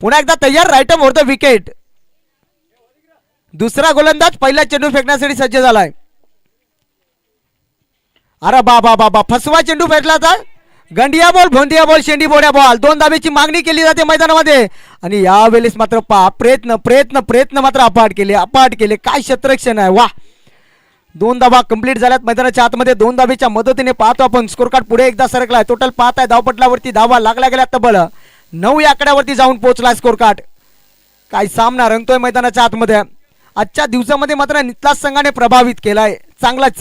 पुन्हा एकदा तयार राईट ओव्हर द विकेट दुसरा गोलंदाज पहिला चेंडू फेकण्यासाठी सज्ज झालाय. अरे बा बा बाबा फसवा चेंडू फेकला तर. गंडिया बॉल भोंडिया बॉल शेंडी बोड्या बॉल. दोन धाबेची मागणी केली जाते मैदानामध्ये. आणि यावेळेस मात्र पा प्रयत्न प्रयत्न प्रयत्न मात्र अपाट केले अपाट केले. काय शतरक्षण आहे वा दोन धाबा कंप्लीट झाल्यात मैदानाच्या आतमध्ये. दोन धाबेच्या मदतीने पाहतो आपण. स्कोर कार्ड पुढे एकदा सरकलाय. टोटल पाहत आहे धावपटलावरती धावा लागल्या गेल्या तब्बल. नऊ या आकड्यावरती जाऊन पोहोचला स्कोर कार्ड काय सामना रंगतोय मैदानाच्या आतमध्ये. आजच्या दिवसामध्ये मात्र नितलास संघाने प्रभावित केलाय. चांगलाच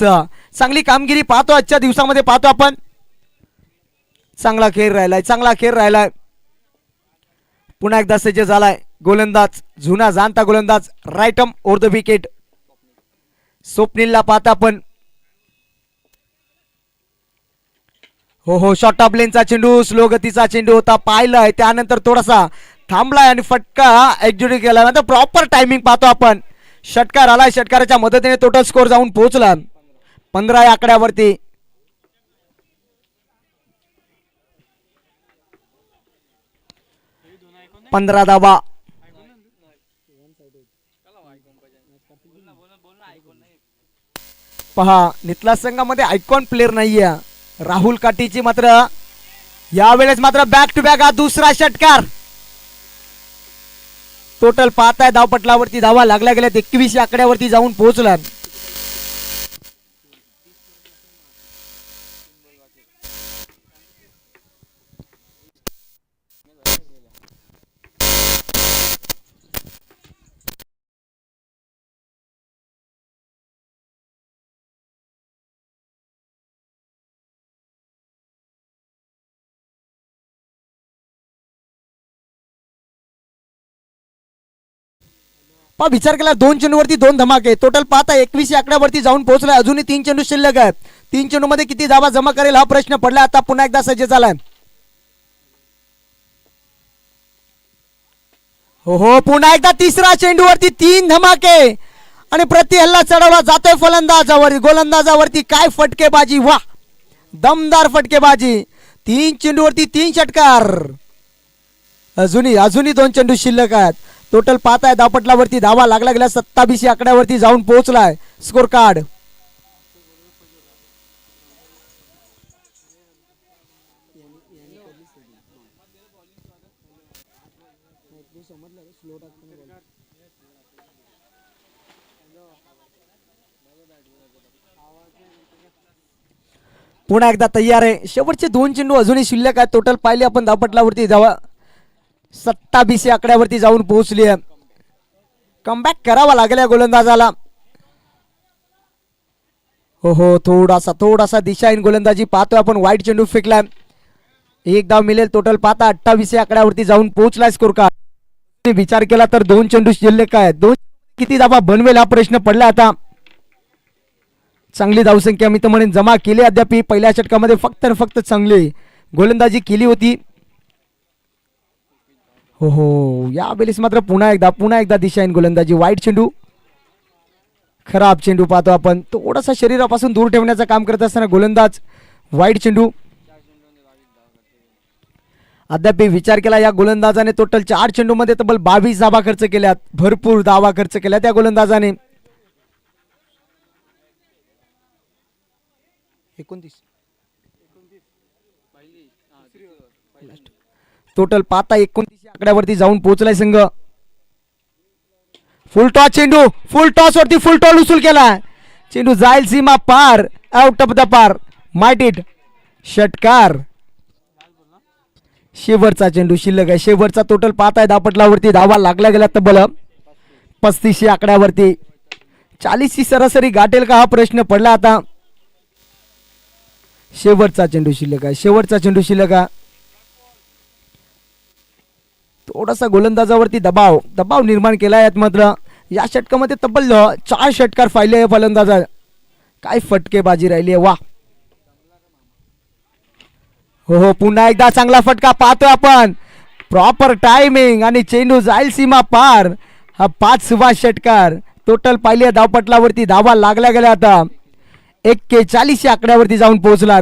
चांगली कामगिरी पाहतो आजच्या दिवसामध्ये पाहतो आपण. चांगला खेळ राहिलाय चांगला खेळ राहिलाय. पुन्हा एकदा सज्ज झालाय गोलंदाज जुना जाणता गोलंदाज right arm over the wicket. स्वप्नीलला पाहता आपण. हो हो शॉर्ट टॉप लेनचा चेंडू स्लो गतीचा चेंडू होता पाहिलाय. त्यानंतर थोडासा थांबलाय आणि फटका एक्झिक्यूट केला. नंतर प्रॉपर टायमिंग पाहतो आपण. षटकार आलाय षटकाराच्या मदतीने टोटल स्कोर जाऊन पोहोचला. पंधरा या आकड्यावरती. पंधरा धावा पहा नितला संघामध्ये आयकॉन प्लेअर नाहीये. राहुल काटीची मात्र यावेळेस मात्र बॅक टू बॅक हा दुसरा षटकार. टोटल पाहताय धावपटलावरती धावा लागल्या गेल्यात. एकवीस आकड्यावरती जाऊन पोहोचला पहा विचार केला दोन चेंडूवरती दोन धमाके टोटल पाहता एकवीस आकड्यावरती जाऊन पोहोचलाय. अजूनही तीन चेंडू शिल्लक आहे तीन चेंडू मध्ये किती धावा जमा करेल हा प्रश्न पडला. आता पुन्हा एकदा सज्ज झालाय. हो हो पुन्हा एकदा तिसरा चेंडूवरती तीन धमाके. आणि प्रति हल्ला चढवला जातोय फलंदाजावर. गोलंदाजावरती काय फटकेबाजी? वा दमदार फटकेबाजी. तीन चेंडूवरती तीन षटकार. अजूनही अजूनही दोन चेंडू शिल्लक आहेत. टोटल पाहत आहे धावपटलावरती धावा लागला गेल्या सत्तावीस आकड्यावरती जाऊन पोहोचलाय. स्कोर कार्ड पुन्हा एकदा तयार आहे. शेवटचे दोन चेंडू अजूनही शिल्लक आहेत. टोटल पाहिले आपण धावपटलावरती धावा सत्तावीस या आकड्यावरती जाऊन पोहोचली आहे. कमबॅक करावा लागेल या गोलंदाजाला. हो हो थोडासा थोडासा दिशाहीन गोलंदाजी. पाहतोय आपण वाईट चेंडू फेकलाय. एक धाव मिळेल टोटल पाहता अठ्ठावीस या आकड्यावरती जाऊन पोहोचलाय स्कोर का विचार केला तर दोन चेंडू शिल्लक काय दोन किती धावा बनवेल हा प्रश्न पडला आता. चांगली धावसंख्या मी तर म्हणेन जमा केली अद्याप पहिल्या षटकामध्ये फक्त आणि फक्त चांगली गोलंदाजी केली होती. हो हो. यावेळेस मात्र पुन्हा एकदा पुन्हा एकदा दिशाहीन गोलंदाजी. वाईट चेंडू. खराब चेंडू पाहतो आपण. थोडासा शरीरापासून दूर ठेवण्याचं काम करत असताना गोलंदाज वाईट चेंडू. अद्याप विचार केला या गोलंदाजाने टोटल चार चेंडूमध्ये तब्बल बावीस धावा खर्च केल्यात. भरपूर धावा खर्च केल्या त्या गोलंदाजाने. एकोणतीस. टोटल पाहता एकोणतीस आकड्यावरती जाऊन पोहोचलाय संघ. फुल टॉस चेंडू. फुल टॉस वरती फुल टॉल उचल केला चेंडू जाईल सीमा पार. Out of the park might it षटकार. शेवटचा चेंडू शिल्लक आहे. शेवटचा टोटल पाहताय धापटलावरती धावा लागला गेला तब्बल पस्तीसशे आकड्यावरती. चाळीसची सरासरी गाठेल का हा प्रश्न पडला आता. शेवटचा चेंडू शिल्लक आहे. शेवटचा चेंडू शिल्लक आहे. थोडासा गोलंदाजावरती दबाव. दबाव निर्माण केला यात मात्र. या षटकामध्ये तब्बल चार षटकार फायले आहे फलंदाजा काय फटकेबाजी राहिली आहे वा. हो हो पुन्हा एकदा चांगला फटका पाहतोय आपण. प्रॉपर टायमिंग आणि चेंडू जाईल सीमा पार. हा पाच सुभाष षटकार. टोटल पाहिले धावपटलावरती धावा लागल्या गेल्या आता. एक्केचाळीस या आकड्यावरती जाऊन पोहोचला.